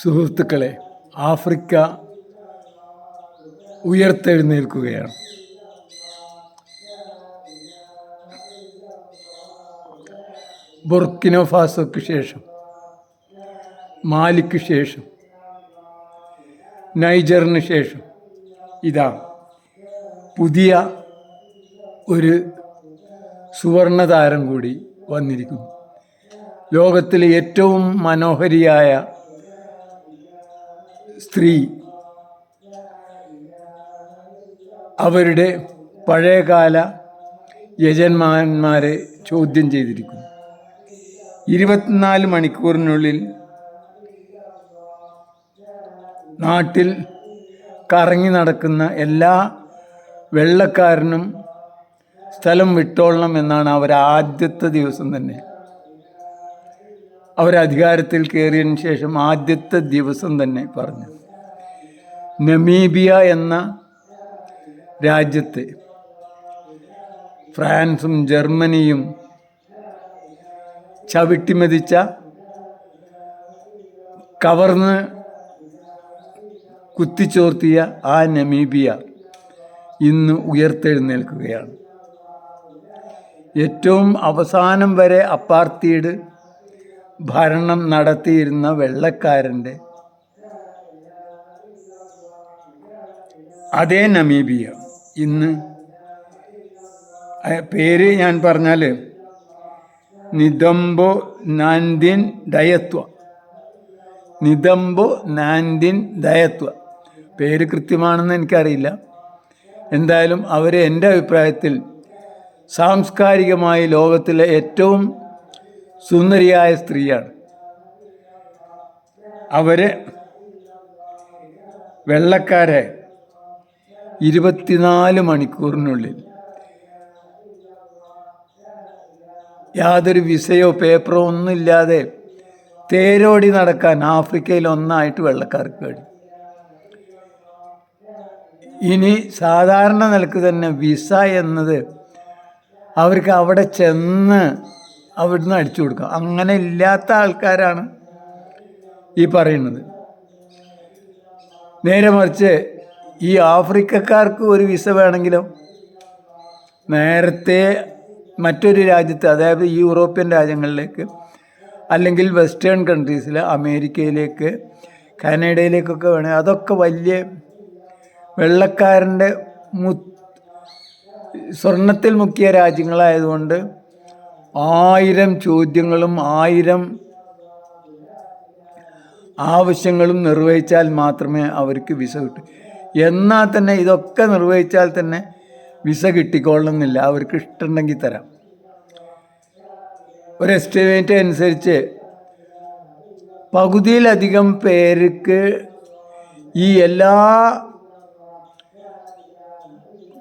സുഹൃത്തുക്കളെ ആഫ്രിക്ക ഉയർത്തെഴുന്നേൽക്കുകയാണ്. ബുർക്കിനോ ഫാസോയ്ക്ക് ശേഷം മാലിക്ക് ശേഷം നൈജറിന് ശേഷം ഇതാ പുതിയ ഒരു സുവർണതാരം കൂടി വന്നിരിക്കുന്നു. ലോകത്തിലെ ഏറ്റവും മനോഹരിയായ സ്ത്രീ അവരുടെ പഴയകാല യജന്മാന്മാരെ ചോദ്യം ചെയ്തിരിക്കുന്നു. ഇരുപത്തിനാല് മണിക്കൂറിനുള്ളിൽ നാട്ടിൽ കറങ്ങി നടക്കുന്ന എല്ലാ വെള്ളക്കാരനും സ്ഥലം വിട്ടോളണം എന്നാണ് അവർ ആദ്യത്തെ ദിവസം തന്നെ. അവർ അധികാരത്തിൽ കയറിയതിന് ശേഷം ആദ്യത്തെ ദിവസം തന്നെ പറഞ്ഞു. നമീബിയ എന്ന രാജ്യത്തെ ഫ്രാൻസും ജർമ്മനിയും ചവിട്ടിമതിച്ച കവർന്ന് കുത്തിച്ചോർത്തിയ ആ നമീബിയ ഇന്ന് ഉയർത്തെഴുന്നേൽക്കുകയാണ്. ഏറ്റവും അവസാനം വരെ അപ്പാർത്തീഡ് ഭരണം നടത്തിയിരുന്ന വെള്ളക്കാരന്റെ അതേ നമീബിയ. ഇന്ന് പേര് ഞാൻ പറഞ്ഞാൽ നിദംബോ നാൻദിൻ ദയത്വ. നിദംബോ നാൻദിൻ ദയത്വ. പേര് കൃത്യമാണെന്ന് എനിക്കറിയില്ല. എന്തായാലും അവർ എന്റെ അഭിപ്രായത്തിൽ സാംസ്കാരികമായി ലോകത്തിലെ ഏറ്റവും സുന്ദരിയായ സ്ത്രീയാണ്. അവർ വെള്ളക്കാരെ ഇരുപത്തിനാല് മണിക്കൂറിനുള്ളിൽ യാതൊരു വിസയോ പേപ്പറോ ഒന്നുമില്ലാതെ തേരോടി നടക്കാൻ ആഫ്രിക്കയിൽ ഒന്നായിട്ട് വെള്ളക്കാർക്ക് കഴിയും. ഇനി സാധാരണ നിലയ്ക്ക് തന്നെ വിസ എന്നത് അവർക്ക് അവിടെ ചെന്ന് അവിടുന്ന് അടിച്ചു കൊടുക്കുക. അങ്ങനെ ഇല്ലാത്ത ആൾക്കാരാണ് ഈ പറയുന്നത്. നേരെ മറിച്ച് ഈ ആഫ്രിക്കക്കാർക്ക് ഒരു വിസ വേണമെങ്കിലും നേരത്തെ മറ്റൊരു രാജ്യത്ത് അതായത് യൂറോപ്യൻ രാജ്യങ്ങളിലേക്ക് അല്ലെങ്കിൽ വെസ്റ്റേൺ കൺട്രീസിൽ അമേരിക്കയിലേക്ക് കാനഡയിലേക്കൊക്കെ വേണമെങ്കിൽ അതൊക്കെ വലിയ വെള്ളക്കാരന്റെ മു സ്വർണത്തിൽ മുക്കിയ രാജ്യങ്ങളായതുകൊണ്ട് ആയിരം ചോദ്യങ്ങളും ആയിരം ആവശ്യങ്ങളും നിർവഹിച്ചാൽ മാത്രമേ അവർക്ക് വിസ കിട്ടൂ. എന്നാൽ തന്നെ ഇതൊക്കെ നിർവഹിച്ചാൽ തന്നെ വിസ കിട്ടിക്കൊള്ളണമെന്നില്ല അവർക്ക് ഇഷ്ടമുണ്ടെങ്കിൽ തരാം. ഒരു എസ്റ്റിമേറ്റ് അനുസരിച്ച് പകുതിയിലധികം പേർക്ക് ഈ എല്ലാ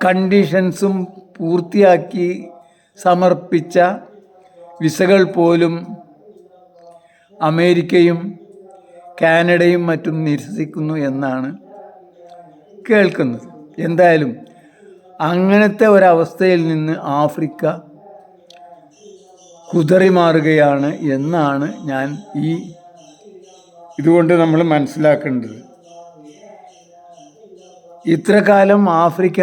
കണ്ടീഷൻസും പൂർത്തിയാക്കി സമർപ്പിച്ച വിസകൾ പോലും അമേരിക്കയും കാനഡയും മറ്റും നിരസിക്കുന്നു എന്നാണ് കേൾക്കുന്നത്. എന്തായാലും അങ്ങനത്തെ ഒരവസ്ഥയിൽ നിന്ന് ആഫ്രിക്ക കുതറി മാറുകയാണ് എന്നാണ് ഞാൻ ഈ ഇതുകൊണ്ട് നമ്മൾ മനസ്സിലാക്കേണ്ടത്. ഇത്രകാലം ആഫ്രിക്ക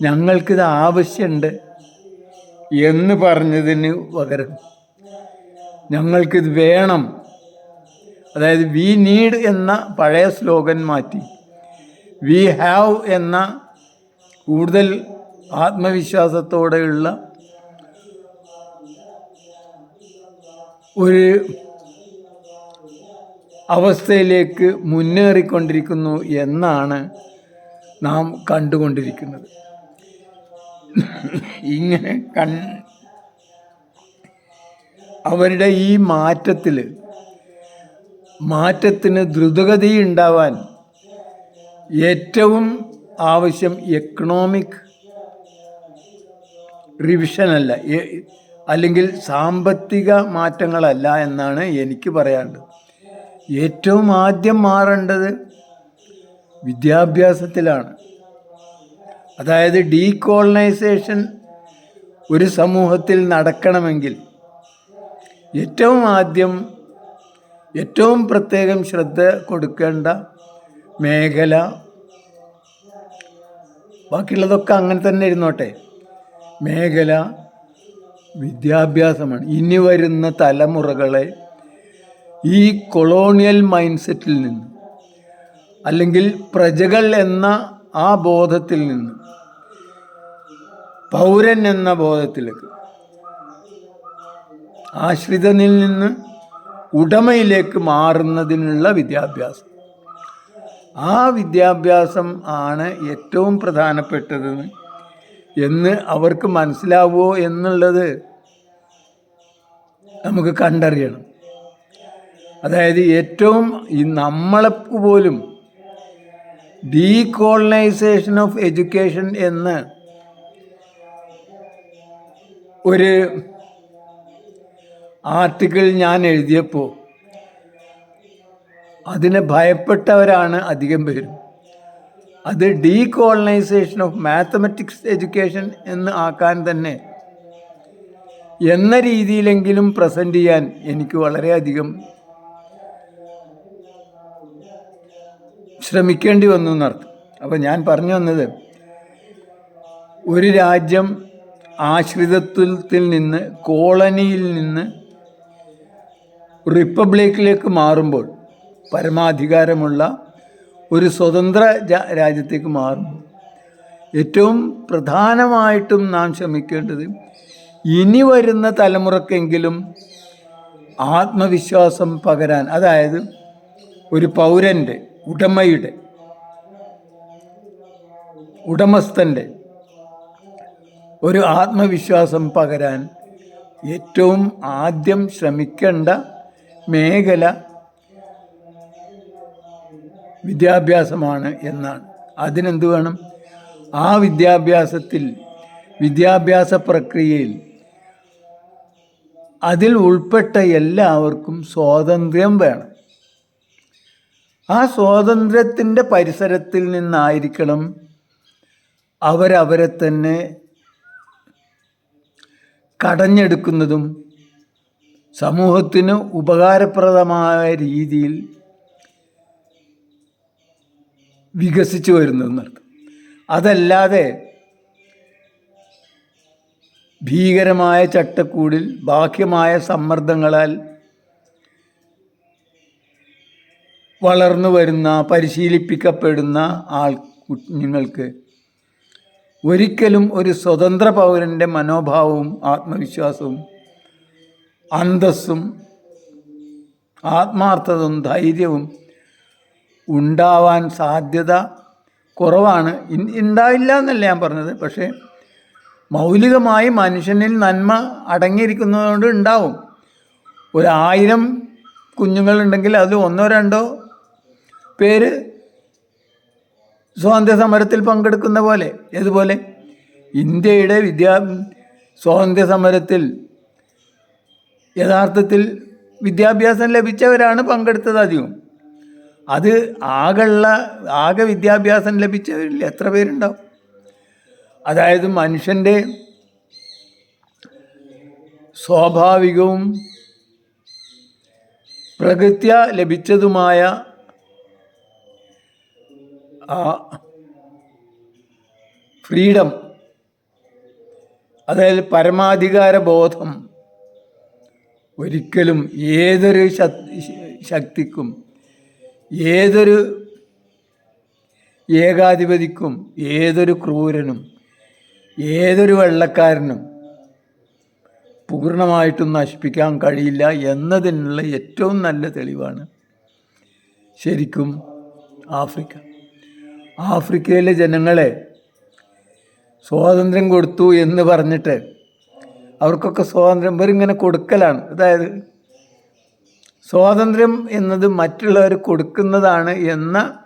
ഞങ്ങൾക്കിത് ആവശ്യമുണ്ട് എന്ന് പറഞ്ഞതിന് പകരം ഞങ്ങൾക്കിത് വേണം. അതായത് വി നീഡ് എന്ന പഴയ സ്ലോഗൻ മാറ്റി വി ഹാവ് എന്ന കൂടുതൽ ആത്മവിശ്വാസത്തോടെയുള്ള ഒരു അവസ്ഥയിലേക്ക് മുന്നേറിക്കൊണ്ടിരിക്കുന്നു എന്നാണ് നാം കണ്ടുകൊണ്ടിരിക്കുന്നത്. ഇങ്ങനെ കൺ അവരുടെ ഈ മാറ്റത്തിൽ മാറ്റത്തിന് ദ്രുതഗതി ഉണ്ടാവാൻ ഏറ്റവും ആവശ്യം എക്കണോമിക് റിവിഷനല്ല അല്ലെങ്കിൽ സാമ്പത്തിക മാറ്റങ്ങളല്ല എന്നാണ് എനിക്ക് പറയാനുള്ളത്. ഏറ്റവും ആദ്യം മാറേണ്ടത് വിദ്യാഭ്യാസത്തിലാണ്. അതായത് ഡീകോളനൈസേഷൻ ഒരു സമൂഹത്തിൽ നടക്കണമെങ്കിൽ ഏറ്റവും ആദ്യം ഏറ്റവും പ്രത്യേകം ശ്രദ്ധ കൊടുക്കേണ്ട മേഖല ബാക്കിയുള്ളതൊക്കെ അങ്ങനെ തന്നെ ഇരുന്നോട്ടെ. മേഖല വിദ്യാഭ്യാസമാണ്. ഇനി വരുന്ന തലമുറകളെ ഈ കൊളോണിയൽ മൈൻഡ് സെറ്റിൽ നിന്ന് അല്ലെങ്കിൽ പ്രജകൾ എന്ന ആ ബോധത്തിൽ നിന്ന് പൗരൻ എന്ന ബോധത്തിലേക്ക്. ആശ്രിതനിൽ നിന്ന് ഉടമയിലേക്ക് മാറുന്നതിനുള്ള വിദ്യാഭ്യാസം. ആ വിദ്യാഭ്യാസം ആണ് ഏറ്റവും പ്രധാനപ്പെട്ടത് എന്ന് അവർക്ക് മനസ്സിലാവുമോ എന്നുള്ളത് നമുക്ക് കണ്ടറിയണം. അതായത് ഏറ്റവും ഈ നമ്മളെ പോലും ഡീകോളനൈസേഷൻ ഓഫ് എഡ്യൂക്കേഷൻ എന്ന് ഒരു ആർട്ടിക്കിൾ ഞാൻ എഴുതിയപ്പോൾ അതിനെ ഭയപ്പെട്ടവരാണ് അധികം പേരും. അത് ഡീകോളനൈസേഷൻ ഓഫ് മാത്തമെറ്റിക്സ് എഡ്യൂക്കേഷൻ എന്ന് ആക്കാൻ തന്നെ എന്ന രീതിയിലെങ്കിലും പ്രസന്റ് ചെയ്യാൻ എനിക്ക് വളരെയധികം ശ്രമിക്കേണ്ടി വന്നു എന്നർത്ഥം. അപ്പോൾ ഞാൻ പറഞ്ഞു വന്നത് ഒരു രാജ്യം ആശ്രിതത്വത്തിൽ നിന്ന് കോളനിയിൽ നിന്ന് റിപ്പബ്ലിക്കിലേക്ക് മാറുമ്പോൾ പരമാധികാരമുള്ള ഒരു സ്വതന്ത്ര രാജ്യത്തേക്ക് മാറുമ്പോൾ ഏറ്റവും പ്രധാനമായിട്ടും നാം ശ്രമിക്കേണ്ടത് ഇനി വരുന്ന തലമുറക്കെങ്കിലും ആത്മവിശ്വാസം പകരാൻ അതായത് ഒരു പൗരന്റെ ഉടമയുടെ ഉടമസ്ഥന്റെ ഒരു ആത്മവിശ്വാസം പകരാൻ ഏറ്റവും ആദ്യം ശ്രമിക്കേണ്ട മേഖല വിദ്യാഭ്യാസമാണ് എന്നാണ്. അതിനെന്ത് വേണം? ആ വിദ്യാഭ്യാസത്തിൽ വിദ്യാഭ്യാസ പ്രക്രിയയിൽ അതിൽ ഉൾപ്പെട്ട എല്ലാവർക്കും സ്വാതന്ത്ര്യം വേണം. ആ സ്വാതന്ത്ര്യത്തിന്റെ പരിസരത്തിൽ നിന്നായിരിക്കണം അവരവരെ തന്നെ കടഞ്ഞെടുക്കുന്നതും സമൂഹത്തിന് ഉപകാരപ്രദമായ രീതിയിൽ വികസിച്ചു വരുന്നതെന്നർത്ഥം അതല്ലാതെ ഭീകരമായ ചട്ടക്കൂടിൽ ബാഹ്യമായ സമ്മർദ്ദങ്ങളാൽ വളർന്നു വരുന്ന പരിശീലിപ്പിക്കപ്പെടുന്ന ആൾ കുഞ്ഞുങ്ങൾക്ക് ഒരിക്കലും ഒരു സ്വതന്ത്ര പൗരന്റെ മനോഭാവവും ആത്മവിശ്വാസവും അന്തസ്സും ആത്മാർത്ഥതയും ധൈര്യവും ഉണ്ടാവാൻ സാധ്യത കുറവാണ്. ഉണ്ടാവില്ല എന്നല്ല ഞാൻ പറഞ്ഞത്. പക്ഷേ മൗലികമായി മനുഷ്യനിൽ നന്മ അടങ്ങിയിരിക്കുന്നതുകൊണ്ട് ഉണ്ടാവും. ഒരായിരം കുഞ്ഞുങ്ങളുണ്ടെങ്കിൽ അത് ഒന്നോ രണ്ടോ പേര് സ്വാതന്ത്ര്യ സമരത്തിൽ പങ്കെടുക്കുന്ന പോലെ ഏതുപോലെ? ഇന്ത്യയുടെ വിദ്യാ സ്വാതന്ത്ര്യ സമരത്തിൽ യഥാർത്ഥത്തിൽ വിദ്യാഭ്യാസം ലഭിച്ചവരാണ് പങ്കെടുത്തത് അധികം. അത് ആകെയുള്ള ആകെ വിദ്യാഭ്യാസം ലഭിച്ചവരിൽ എത്ര പേരുണ്ടാവും? അതായത് മനുഷ്യന്റെ സ്വാഭാവികവും പ്രകൃത്യ ലഭിച്ചതുമായ ആ ഫ്രീഡം അതായത് പരമാധികാര ബോധം ഒരിക്കലും ഏതൊരു ശക്തിക്കും ഏതൊരു ഏകാധിപതിക്കും ഏതൊരു ക്രൂരനും ഏതൊരു വെള്ളക്കാരനും പൂർണമായിട്ടും നശിപ്പിക്കാൻ കഴിയില്ല എന്നതിനുള്ള ഏറ്റവും നല്ല തെളിവാണ് ശരിക്കും ആഫ്രിക്ക. ആഫ്രിക്കയിലെ ജനങ്ങളെ സ്വാതന്ത്ര്യം കൊടുത്തു എന്ന് പറഞ്ഞിട്ട് അവർക്കൊക്കെ സ്വാതന്ത്ര്യം ഇവരിങ്ങനെ കൊടുക്കലാണ്. അതായത് സ്വാതന്ത്ര്യം എന്നത് മറ്റുള്ളവർ കൊടുക്കുന്നതാണ് എന്ന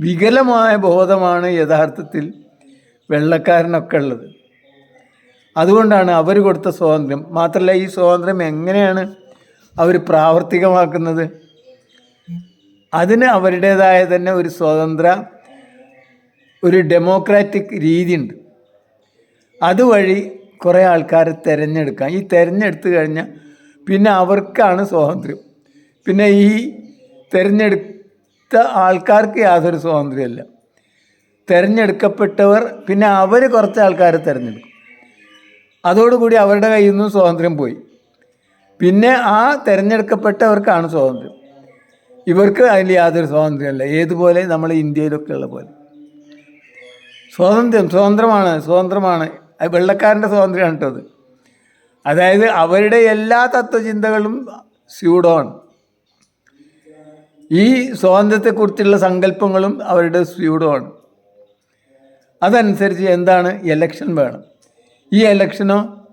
വികലമായ ബോധമാണ് യഥാർത്ഥത്തിൽ വെള്ളക്കാരനൊക്കെ ഉള്ളത്. അതുകൊണ്ടാണ് അവർ കൊടുത്ത സ്വാതന്ത്ര്യം. മാത്രമല്ല ഈ സ്വാതന്ത്ര്യം എങ്ങനെയാണ് അവർ പ്രാവർത്തികമാക്കുന്നത്? അതിന് അവരുടേതായ തന്നെ ഒരു സ്വതന്ത്ര ഒരു ഡെമോക്രാറ്റിക് രീതിയുണ്ട്. അതുവഴി കുറേ ആൾക്കാരെ തിരഞ്ഞെടുക്കാം. ഈ തിരഞ്ഞെടുത്ത് കഴിഞ്ഞാൽ പിന്നെ അവർക്കാണ് സ്വാതന്ത്ര്യം. പിന്നെ ഈ തിരഞ്ഞെടുത്ത ആൾക്കാർക്ക് യാതൊരു സ്വാതന്ത്ര്യമല്ല തിരഞ്ഞെടുക്കപ്പെട്ടവർ പിന്നെ അവർ കുറച്ച് ആൾക്കാരെ തിരഞ്ഞെടുക്കും. അതോടുകൂടി അവരുടെ കയ്യിൽ നിന്നും സ്വാതന്ത്ര്യം പോയി. പിന്നെ ആ തിരഞ്ഞെടുക്കപ്പെട്ടവർക്കാണ് സ്വാതന്ത്ര്യം. ഇവർക്ക് അതിൽ യാതൊരു സ്വാതന്ത്ര്യമല്ല ഏതുപോലെ? നമ്മൾ ഇന്ത്യയിലൊക്കെ ഉള്ള പോലെ. സ്വാതന്ത്ര്യം സ്വതന്ത്രമാണ് സ്വതന്ത്രമാണ്. വെള്ളക്കാരന്റെ സ്വാതന്ത്ര്യമാണ് അത്. അതായത് അവരുടെ എല്ലാ തത്വചിന്തകളും സ്യൂഡോൺ ഈ സ്വാതന്ത്ര്യത്തെക്കുറിച്ചുള്ള സങ്കല്പങ്ങളും അവരുടെ സ്യൂഡോൺ അതനുസരിച്ച് എന്താണ് എലക്ഷൻ വേണം. ഈ എലക്ഷനോ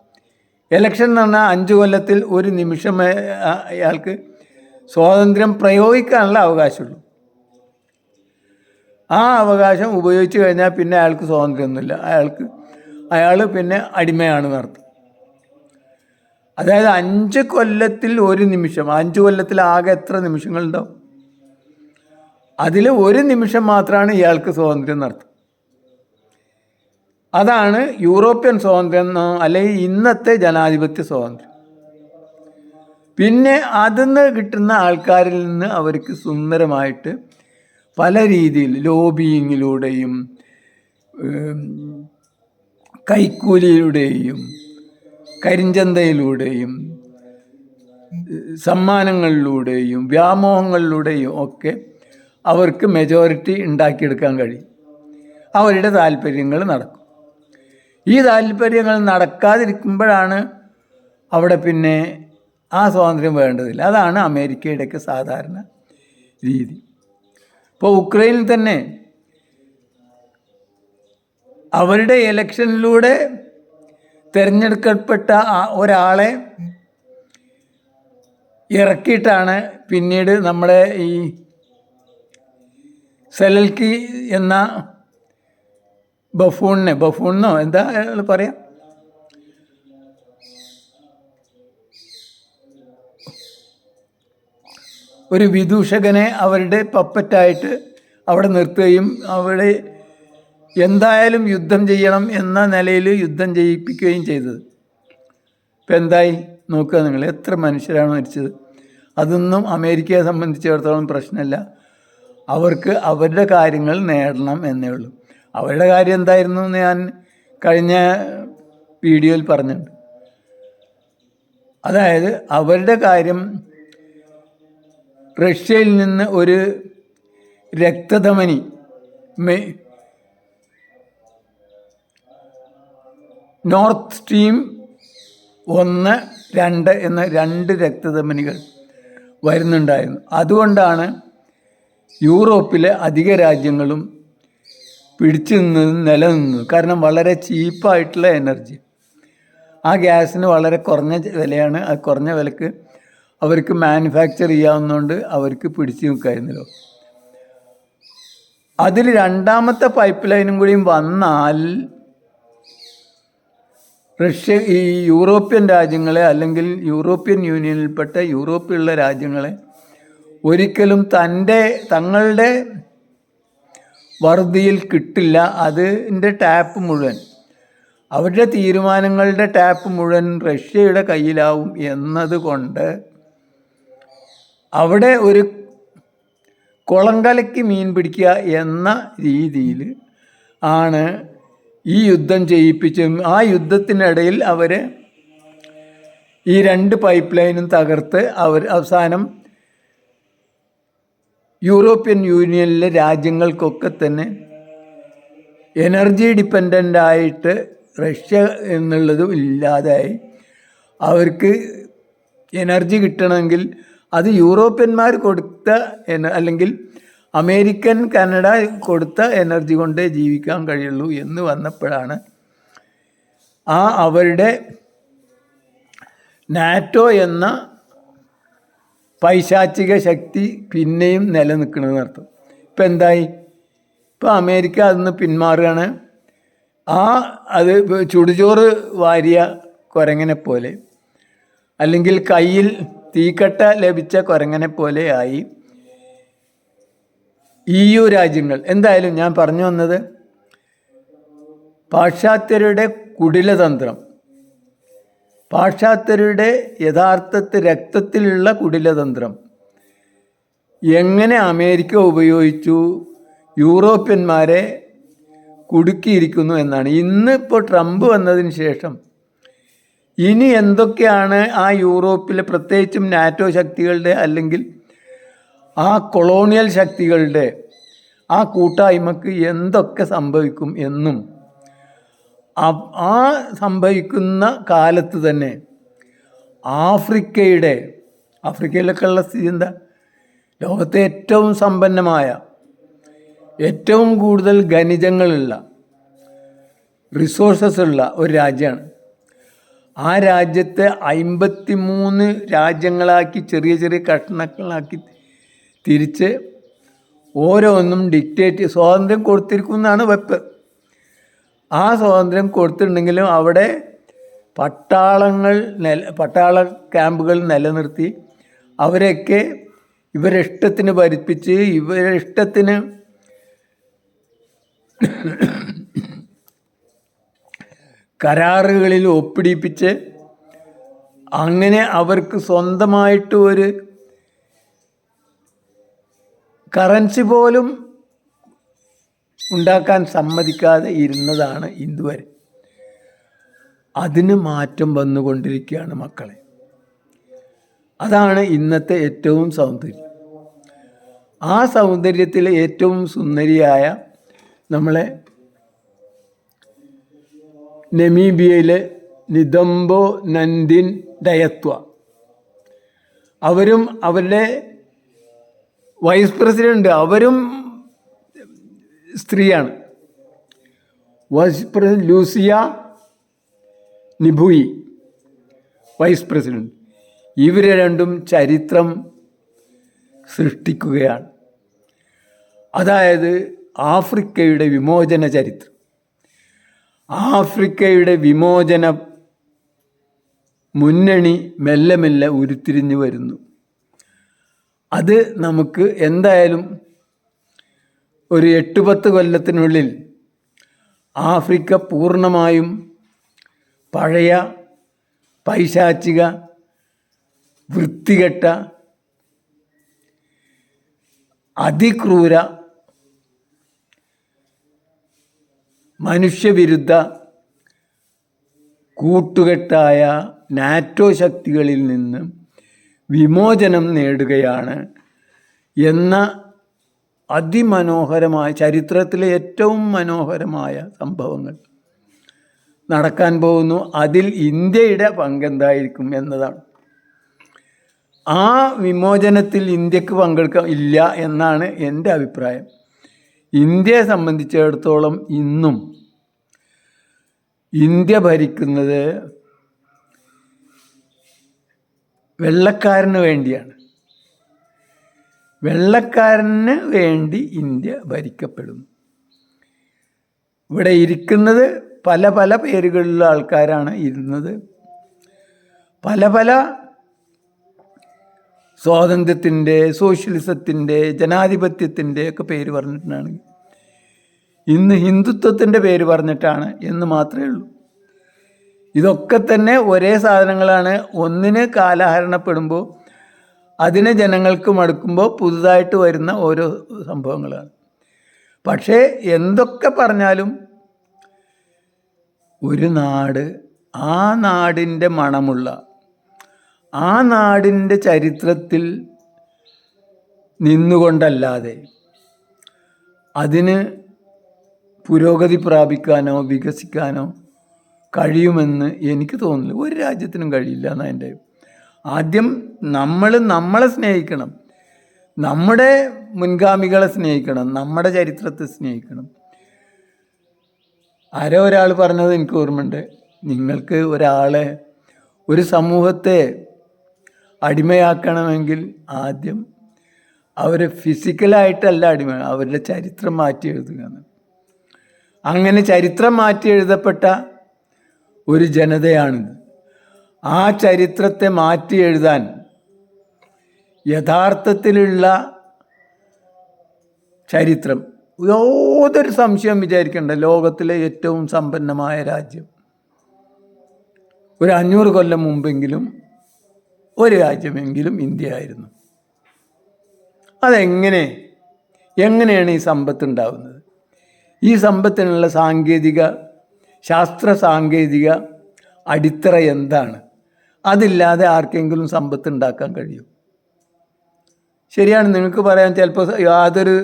എലക്ഷൻ എന്ന് പറഞ്ഞാൽ അഞ്ച് കൊല്ലത്തിൽ ഒരു നിമിഷം അയാൾക്ക് സ്വാതന്ത്ര്യം പ്രയോഗിക്കാനുള്ള അവകാശമുള്ളൂ. ആ അവകാശം ഉപയോഗിച്ച് കഴിഞ്ഞാൽ പിന്നെ അയാൾക്ക് സ്വാതന്ത്ര്യമൊന്നുമില്ല. അയാൾക്ക് അയാൾ പിന്നെ അടിമയാണ് നടത്തും അതായത് അഞ്ച് കൊല്ലത്തിൽ ഒരു നിമിഷം അഞ്ച് കൊല്ലത്തിൽ ആകെ എത്ര നിമിഷങ്ങളുണ്ടാവും? അതിൽ ഒരു നിമിഷം മാത്രമാണ് ഇയാൾക്ക് സ്വാതന്ത്ര്യം നടത്തുക അതാണ് യൂറോപ്യൻ സ്വാതന്ത്ര്യം അല്ലെങ്കിൽ ഇന്നത്തെ ജനാധിപത്യ സ്വാതന്ത്ര്യം. പിന്നെ അതിന്ന് കിട്ടുന്ന ആൾക്കാരിൽ നിന്ന് അവർക്ക് സുന്ദരമായിട്ട് പല രീതിയിൽ ലോബിയിങ്ങിലൂടെയും കൈക്കൂലിയിലൂടെയും കരിഞ്ചന്തയിലൂടെയും സമ്മാനങ്ങളിലൂടെയും വ്യാമോഹങ്ങളിലൂടെയും ഒക്കെ അവർക്ക് മെജോറിറ്റി ഉണ്ടാക്കിയെടുക്കാൻ കഴിയും. അവരുടെ താല്പര്യങ്ങൾ നടക്കും. ഈ താല്പര്യങ്ങൾ നടക്കാതിരിക്കുമ്പോഴാണ് അവിടെ പിന്നെ ആ സ്വാതന്ത്ര്യം വേണ്ടതില്ല. അതാണ് അമേരിക്കയുടെയൊക്കെ സാധാരണ രീതി. ഇപ്പോൾ ഉക്രൈനിൽ തന്നെ അവരുടെ ഇലക്ഷനിലൂടെ തിരഞ്ഞെടുക്കപ്പെട്ട ഒരാളെ ഇറക്കിയിട്ടാണ് പിന്നീട് നമ്മുടെ ഈ സെലൽക്കി എന്ന ബഫൂണിനെ ബഫൂണെന്നോ എന്താ പറയാം? ഒരു വിദൂഷകനെ അവരുടെ പപ്പറ്റായിട്ട് അവിടെ നിർത്തുകയും അവിടെ എന്തായാലും യുദ്ധം ചെയ്യണം എന്ന നിലയിൽ യുദ്ധം ചെയ്യിപ്പിക്കുകയും ചെയ്തത്. ഇപ്പം എന്തായി? നോക്കുക നിങ്ങൾ എത്ര മനുഷ്യരാണ് മരിച്ചത്. അതൊന്നും അമേരിക്കയെ സംബന്ധിച്ചിടത്തോളം പ്രശ്നമല്ല. അവർക്ക് അവരുടെ കാര്യങ്ങൾ നേടണം എന്നേ ഉള്ളൂ. അവരുടെ കാര്യം എന്തായിരുന്നു എന്ന് ഞാൻ കഴിഞ്ഞ വീഡിയോയിൽ പറഞ്ഞിട്ടുണ്ട്. അതായത് അവരുടെ കാര്യം റഷ്യയിൽ നിന്ന് ഒരു രക്തധമനി നോർത്ത് സ്ട്രീം ഒന്ന് രണ്ട് എന്ന രണ്ട് രക്തധമനികൾ വരുന്നുണ്ടായിരുന്നു. അതുകൊണ്ടാണ് യൂറോപ്പിലെ അധിക രാജ്യങ്ങളും പിടിച്ചു നിന്നത് നിലനിന്നത്. കാരണം വളരെ ചീപ്പായിട്ടുള്ള എനർജി. ആ ഗ്യാസിന് വളരെ കുറഞ്ഞ വിലയാണ് ആ കുറഞ്ഞ വിലക്ക് അവർക്ക് മാനുഫാക്ചർ ചെയ്യാവുന്നതുകൊണ്ട് അവർക്ക് പിടിച്ചു നിൽക്കായിരുന്നല്ലോ അതിൽ രണ്ടാമത്തെ പൈപ്പ് ലൈനും കൂടിയും വന്നാൽ റഷ്യ ഈ യൂറോപ്യൻ രാജ്യങ്ങളെ അല്ലെങ്കിൽ യൂറോപ്യൻ യൂണിയനിൽപ്പെട്ട യൂറോപ്പിലുള്ള രാജ്യങ്ങളെ ഒരിക്കലും തന്റെ തങ്ങളുടെ വറുതിയിൽ കിട്ടില്ല. അതിന്റെ ടാപ്പ് മുഴുവൻ അവരുടെ തീരുമാനങ്ങളുടെ ടാപ്പ് മുഴുവൻ റഷ്യയുടെ കയ്യിലാവും എന്നതുകൊണ്ട് അവിടെ ഒരു കുളങ്കലയ്ക്ക് മീൻ പിടിക്കുക എന്ന രീതിയിൽ ആണ് ഈ യുദ്ധം ചെയ്യിപ്പിച്ച് ആ യുദ്ധത്തിനിടയിൽ അവർ ഈ രണ്ട് പൈപ്പ് ലൈനും തകർത്ത് അവർ അവസാനം യൂറോപ്യൻ യൂണിയനിലെ രാജ്യങ്ങൾക്കൊക്കെ തന്നെ എനർജി ഡിപ്പെൻഡന്റ് ആയിട്ട് റഷ്യ എന്നുള്ളതും ഇല്ലാതായി. അവർക്ക് എനർജി കിട്ടണമെങ്കിൽ അത് യൂറോപ്യന്മാർ കൊടുത്ത അല്ലെങ്കിൽ അമേരിക്കൻ കാനഡ കൊടുത്ത എനർജി കൊണ്ടേ ജീവിക്കാൻ കഴിയുള്ളൂ എന്ന് വന്നപ്പോഴാണ് ആ അവരുടെ നാറ്റോ എന്ന പൈശാചിക ശക്തി പിന്നെയും നിലനിൽക്കണമെന്ന് അർത്ഥം ഇപ്പം എന്തായി? ഇപ്പം അമേരിക്ക അതിന്ന് പിന്മാറുകയാണ്. ആ അത് ചുടുചോറ് വാരിയ കുരങ്ങനെ പോലെ. അല്ലെങ്കിൽ കയ്യിൽ തീക്കട്ട ലഭിച്ച കുരങ്ങനെ പോലെയായി ഇ യു രാജ്യങ്ങൾ. എന്തായാലും ഞാൻ പറഞ്ഞു വന്നത് പാശ്ചാത്യരുടെ കുടിലതന്ത്രം. പാശ്ചാത്യരുടെ യഥാർത്ഥത്തിൽ രക്തത്തിലുള്ള കുടിലതന്ത്രം. എങ്ങനെ അമേരിക്ക ഉപയോഗിച്ചു യൂറോപ്യന്മാരെ കുടുക്കിയിരിക്കുന്നു എന്നാണ്. ഇന്നിപ്പോൾ ട്രംപ് വന്നതിന് ശേഷം ഇനി എന്തൊക്കെയാണ് ആ യൂറോപ്പിലെ പ്രത്യേകിച്ചും നാറ്റോ ശക്തികളുടെ അല്ലെങ്കിൽ ആ കൊളോണിയൽ ശക്തികളുടെ ആ കൂട്ടായ്മക്ക് എന്തൊക്കെ സംഭവിക്കും എന്നും ആ- സംഭവിക്കുന്ന കാലത്ത് തന്നെ ആഫ്രിക്കയുടെ ആഫ്രിക്കയിലൊക്കെ ഉള്ള സ്ഥിതി എന്താ? ലോകത്തെ ഏറ്റവും സമ്പന്നമായ ഏറ്റവും കൂടുതൽ ഖനിജങ്ങളുള്ള റിസോഴ്സസ് ഉള്ള ഒരു രാജ്യമാണ്. ആ രാജ്യത്തെ അമ്പത്തി മൂന്ന് രാജ്യങ്ങളാക്കി ചെറിയ ചെറിയ കഷ്ണങ്ങളാക്കി തിരിച്ച് ഓരോന്നും ഡിക്റ്റേറ്റ് സ്വാതന്ത്ര്യം കൊടുത്തിരിക്കുന്നതാണ് വെപ്പ്. ആ സ്വാതന്ത്ര്യം കൊടുത്തിട്ടുണ്ടെങ്കിലും അവിടെ പട്ടാളങ്ങൾ പട്ടാള ക്യാമ്പുകൾ നിലനിർത്തി അവരെയൊക്കെ ഇവരെ ഇഷ്ടത്തിന് ഭരിപ്പിച്ച് ഇവരെ ഇഷ്ടത്തിന് കരാറുകളിൽ ഒപ്പിടിപ്പിച്ച് അങ്ങനെ അവർക്ക് സ്വന്തമായിട്ട് ഒരു കറൻസി പോലും ഉണ്ടാക്കാൻ സമ്മതിക്കാതെ ഇരുന്നതാണ് ഇതുവരെ അതിന് മാറ്റം വന്നുകൊണ്ടിരിക്കുകയാണ് മക്കളെ. അതാണ് ഇന്നത്തെ ഏറ്റവും സൗന്ദര്യം. ആ സൗന്ദര്യത്തിൽ ഏറ്റവും സുന്ദരിയായ നമ്മളെ നമീബിയയിലെ നിദംബോ നന്ദിൻ ഡയത്വ. അവരും അവരുടെ വൈസ് പ്രസിഡന്റ് അവരും സ്ത്രീയാണ്. Vice president Lucia Witbooi vice president. ഇവരെ രണ്ടും ചരിത്രം സൃഷ്ടിക്കുകയാണ്. അതായത് ആഫ്രിക്കയുടെ വിമോചന ചരിത്രം. ആഫ്രിക്കയുടെ വിമോചന മുന്നണി മെല്ലെ മെല്ലെ ഉരുത്തിരിഞ്ഞു വരുന്നു. അത് നമുക്ക് എന്തായാലും ഒരു എട്ട് പത്ത് കൊല്ലത്തിനുള്ളിൽ ആഫ്രിക്ക പൂർണമായും പഴയ പൈശാചിക വൃത്തികെട്ട അതിക്രൂര മനുഷ്യവിരുദ്ധ കൂട്ടുകെട്ടായ നാറ്റോ ശക്തികളിൽ നിന്നും വിമോചനം നേടുകയാണ് എന്ന അതിമനോഹരമായ ചരിത്രത്തിലെ ഏറ്റവും മനോഹരമായ സംഭവങ്ങൾ നടക്കാൻ പോകുന്നു. അതിൽ ഇന്ത്യയുടെ പങ്കെന്തായിരിക്കും എന്നതാണ്. ആ വിമോചനത്തിൽ ഇന്ത്യയ്ക്ക് പങ്കെടുക്കാൻ ഇല്ല എന്നാണ് എന്റെ അഭിപ്രായം. ഇന്ത്യയെ സംബന്ധിച്ചിടത്തോളം ഇന്നും ഇന്ത്യ ഭരിക്കുന്നത് വെള്ളക്കാരന് വേണ്ടിയാണ്. വെള്ളക്കാരന് വേണ്ടി ഇന്ത്യ ഭരിക്കപ്പെടുന്നു. ഇവിടെ ഇരിക്കുന്നത് പല പല പേരുകളിലുള്ള ആൾക്കാരാണ് ഇരുന്നത്. പല പല സ്വാതന്ത്ര്യത്തിന്റെ സോഷ്യലിസത്തിന്റെ ജനാധിപത്യത്തിന്റെ ഒക്കെ പേര് പറഞ്ഞിട്ടാണ് ഇന്ന് ഹിന്ദുത്വത്തിന്റെ പേര് പറഞ്ഞിട്ടാണ് എന്ന് മാത്രമേ ഉള്ളൂ. ഇതൊക്കെ തന്നെ ഒരേ സാധനങ്ങളാണ്. ഒന്നിന് കാലഹരണപ്പെടുമ്പോൾ അതിനെ ജനങ്ങൾക്ക് മടുക്കുമ്പോൾ പുതുതായിട്ട് വരുന്ന ഓരോ സംഭവങ്ങളാണ്. പക്ഷേ എന്തൊക്കെ പറഞ്ഞാലും ഒരു നാട് ആ നാടിന്റെ മണമുള്ള ആ നാടിന്റെ ചരിത്രത്തിൽ നിന്നുകൊണ്ടല്ലാതെ അതിന് പുരോഗതി പ്രാപിക്കാനോ വികസിക്കാനോ കഴിയുമെന്ന് എനിക്ക് തോന്നുന്നില്ല. ഒരു രാജ്യത്തിനും കഴിയില്ല എന്നാണ് എന്റെ ആദ്യം നമ്മൾ നമ്മളെ സ്നേഹിക്കണം. നമ്മുടെ മുൻഗാമികളെ സ്നേഹിക്കണം. നമ്മുടെ ചരിത്രത്തെ സ്നേഹിക്കണം. ആരോ ഒരാൾ പറഞ്ഞത് എനിക്ക് ഓർമ്മയുണ്ട്. നിങ്ങൾക്ക് ഒരാളെ ഒരു സമൂഹത്തെ അടിമയാക്കണമെങ്കിൽ ആദ്യം അവരെ ഫിസിക്കലായിട്ടല്ല അടിമ അവരുടെ ചരിത്രം മാറ്റി എഴുതുകയാണ് അങ്ങനെ ചരിത്രം മാറ്റി എഴുതപ്പെട്ട ഒരു ജനതയാണിത്. ആ ചരിത്രത്തെ മാറ്റി എഴുതാൻ യഥാർത്ഥത്തിലുള്ള ചരിത്രം യാതൊരു സംശയം വിചാരിക്കേണ്ട ലോകത്തിലെ ഏറ്റവും സമ്പന്നമായ രാജ്യം. ഒരു അഞ്ഞൂറ് കൊല്ലം മുമ്പെങ്കിലും ഒരു രാജ്യമെങ്കിലും ഇന്ത്യ ആയിരുന്നു. അതെങ്ങനെ? എങ്ങനെയാണ് ഈ സമ്പത്ത് ഉണ്ടാവുന്നത് ഈ സമ്പത്തിനുള്ള സാങ്കേതിക ശാസ്ത്ര സാങ്കേതിക അടിത്തറ എന്താണ്? അതില്ലാതെ ആർക്കെങ്കിലും സമ്പത്ത് ഉണ്ടാക്കാൻ കഴിയും. ശരിയാണ് നിങ്ങൾക്ക് പറയാൻ ചിലപ്പോൾ യാതൊരു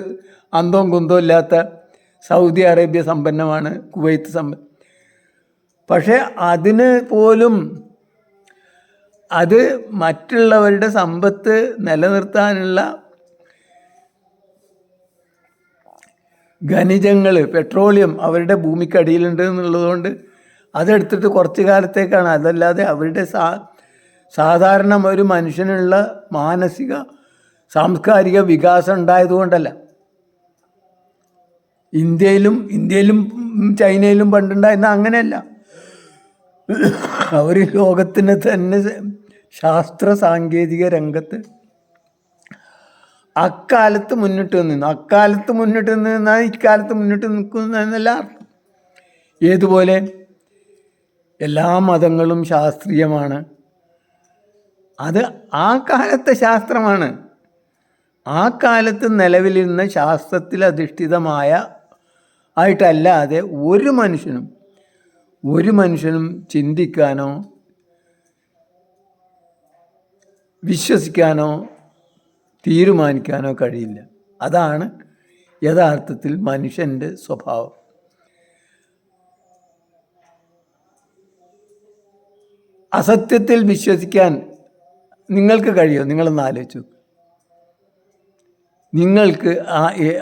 അന്തവും കുന്തവും ഇല്ലാത്ത സൗദി അറേബ്യ സമ്പന്നമാണ് കുവൈത്ത് സമ്പന്ന പക്ഷേ അതിന് പോലും അത് മറ്റുള്ളവരുടെ സമ്പത്ത് നിലനിർത്താനുള്ള ഖനിജങ്ങൾ പെട്രോളിയം അവരുടെ ഭൂമിക്കടിയിലുണ്ട് എന്നുള്ളതുകൊണ്ട് അതെടുത്തിട്ട് കുറച്ച് കാലത്തേക്കാണ്. അതല്ലാതെ അവരുടെ സാ സാധാരണ ഒരു മനുഷ്യനുള്ള മാനസിക സാംസ്കാരിക വികാസം ഉണ്ടായതുകൊണ്ടല്ല. ഇന്ത്യയിലും ഇന്ത്യയിലും ചൈനയിലും പണ്ടുണ്ടായിരുന്ന അങ്ങനെയല്ല. അവർ ലോകത്തിന് തന്നെ ശാസ്ത്ര സാങ്കേതിക രംഗത്ത് അക്കാലത്ത് മുന്നിട്ട് നിന്നു. അക്കാലത്ത് മുന്നിട്ട് നിന്നാൽ ഇക്കാലത്ത് മുന്നിട്ട് നിൽക്കുന്നു എന്നല്ല അർത്ഥം. ഏതുപോലെ? എല്ലാ മതങ്ങളും ശാസ്ത്രീയമാണ്. അത് ആ കാലത്തെ ശാസ്ത്രമാണ്. ആ കാലത്ത് നിലവിലിരുന്ന ശാസ്ത്രത്തിൽ അധിഷ്ഠിതമായ ആയിട്ടല്ലാതെ ഒരു മനുഷ്യനും ഒരു മനുഷ്യനും ചിന്തിക്കാനോ വിശ്വസിക്കാനോ തീരുമാനിക്കാനോ കഴിയില്ല. അതാണ് യഥാർത്ഥത്തിൽ മനുഷ്യന്റെ സ്വഭാവം. അസത്യത്തിൽ വിശ്വസിക്കാൻ നിങ്ങൾക്ക് കഴിയുമോ നിങ്ങളൊന്ന് ആലോചിച്ചു. നിങ്ങൾക്ക്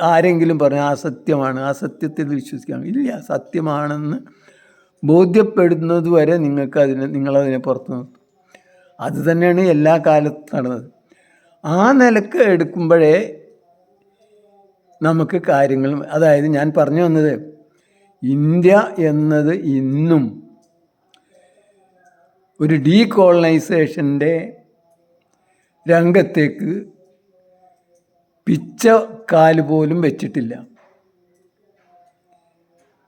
ആരെങ്കിലും പറഞ്ഞ അസത്യമാണ് അസത്യത്തിൽ വിശ്വസിക്കാൻ ഇല്ല സത്യമാണെന്ന് ബോധ്യപ്പെടുന്നതുവരെ നിങ്ങൾക്ക് അതിനെ നിങ്ങളതിനെ പുറത്തു നിർത്തും. അത് തന്നെയാണ് എല്ലാ കാലത്തും നടന്നത്. ആ നിലയ്ക്ക് എടുക്കുമ്പോഴേ നമുക്ക് കാര്യങ്ങൾ അതായത് ഞാൻ പറഞ്ഞു വന്നത് ഇന്ത്യ എന്നത് ഇന്നും ഒരു ഡീകോളനൈസേഷന്റെ രംഗത്തേക്ക് പിച്ച കാൽ പോലും വെച്ചിട്ടില്ല.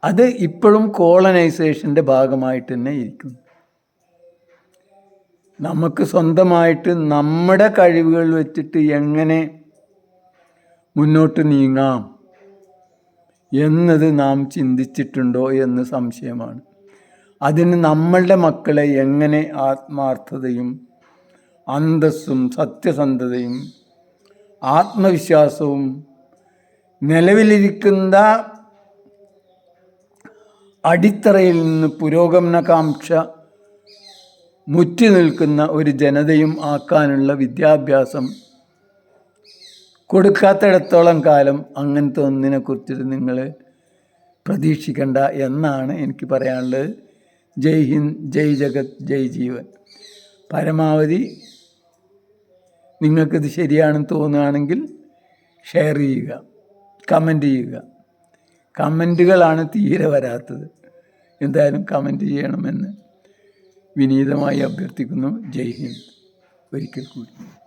അത് ഇപ്പോഴും കോളനൈസേഷന്റെ ഭാഗമായിട്ട് തന്നെ ഇരിക്കുന്നു. നമുക്ക് സ്വന്തമായിട്ട് നമ്മുടെ കഴിവുകൾ വെച്ചിട്ട് എങ്ങനെ മുന്നോട്ട് നീങ്ങാം എന്നത് നാം ചിന്തിച്ചിട്ടുണ്ടോ എന്ന് സംശയമാണ്. അതിന് നമ്മളുടെ മക്കളെ എങ്ങനെ ആത്മാർത്ഥതയും അന്തസ്സും സത്യസന്ധതയും ആത്മവിശ്വാസവും നിലവിലിരിക്കുന്ന അടിത്തറയിൽ നിന്ന് പുരോഗമനകാംക്ഷ മുറ്റി നിൽക്കുന്ന ഒരു ജനതയും ആക്കാനുള്ള വിദ്യാഭ്യാസം കൊടുക്കാത്തിടത്തോളം കാലം അങ്ങനത്തെ ഒന്നിനെ കുറിച്ചിട്ട് നിങ്ങൾ പ്രതീക്ഷിക്കേണ്ട എന്നാണ് എനിക്ക് പറയാനുള്ളത്. ജയ് ഹിന്ദ് ജയ് ജഗത് ജയ് ജീവൻ. പരമാവധി നിങ്ങൾക്കിത് ശരിയാണെന്ന് തോന്നുകയാണെങ്കിൽ ഷെയർ ചെയ്യുക കമന്റ് ചെയ്യുക. കമന്റുകളാണ് തീരെ വരാത്തത്. എന്തായാലും കമന്റ് ചെയ്യണമെന്ന്. വിനീതമായി അഭ്യർത്ഥിക്കുന്നു. ജയ് ഹിന്ദ്. ഒരിക്കൽ കൂടി.